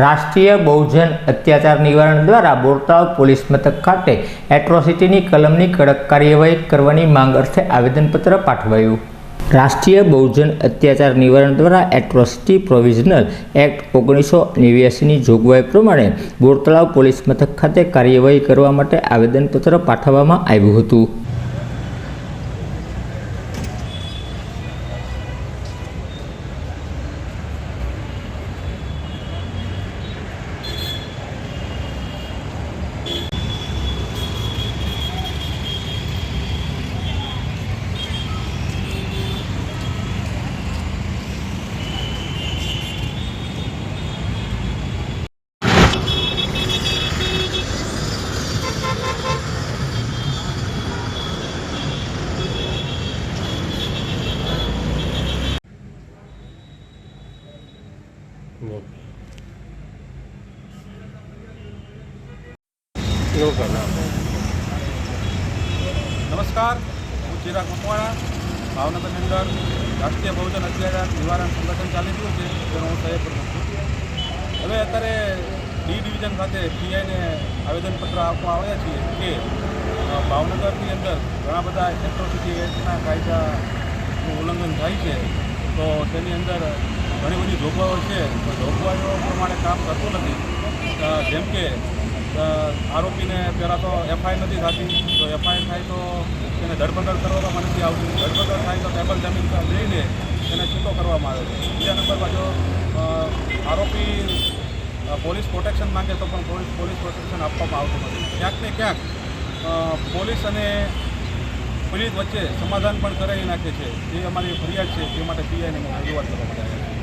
રાષ્ટ્રીય બહુજન અત્યાચાર નિવારણ દ્વારા બોરતળાવ પોલીસ મથક ખાતે એટ્રોસિટીની કલમની કડક કાર્યવાહી કરવાની માંગ અર્થે આવેદનપત્ર પાઠવાયું. રાષ્ટ્રીય બહુજન અત્યાચાર નિવારણ દ્વારા એટ્રોસિટી પ્રોવિઝનલ એક્ટ ઓગણીસો નેવ્યાસીની જોગવાઈ પ્રમાણે બોરતળાવ પોલીસ મથક ખાતે કાર્યવાહી કરવા માટે આવેદનપત્ર પાઠવવામાં આવ્યું હતું. નમસ્કાર, હું ચિરાગ મકવાણા ભાવનગરની અંદર રાષ્ટ્રીય બહુજન અત્યાચાર નિવારણ સંગઠન ચાલી રહ્યું છે તેનો હું સહાય છું. હવે અત્યારે ડી ડિવિઝન ખાતે પીઆઈને આવેદનપત્ર આપવા આવ્યા છીએ કે ભાવનગરની અંદર ઘણા બધા એટ્રોસિટી એક્ટના કાયદાનું ઉલ્લંઘન થાય છે, તો તેની અંદર ઘણી બધી જોગવાઈઓ છે જોગવાઈઓ પ્રમાણે કામ કરતું નથી. જેમ કે આરોપીને પહેલાં તો એફઆઈઆર નથી થતી. તો એફઆઈઆર થાય તો એને ધરપકડ કરવામાં નથી આવતી. ધરપકડ થાય તો ટેબલ જમીન લઈને એને છૂટો કરવામાં આવે છે. બીજા નંબરમાં જો આરોપી પોલીસ પ્રોટેક્શન માંગે તો પણ પોલીસ પોલીસ પ્રોટેક્શન આપવામાં આવતું નથી. ક્યાંક ને ક્યાંક પોલીસ અને પોલીસ વચ્ચે સમાધાન પણ કરાવી નાખે છે. જે અમારી ફરિયાદ છે તે માટે પીઆઈને રજૂઆત કરવા માટે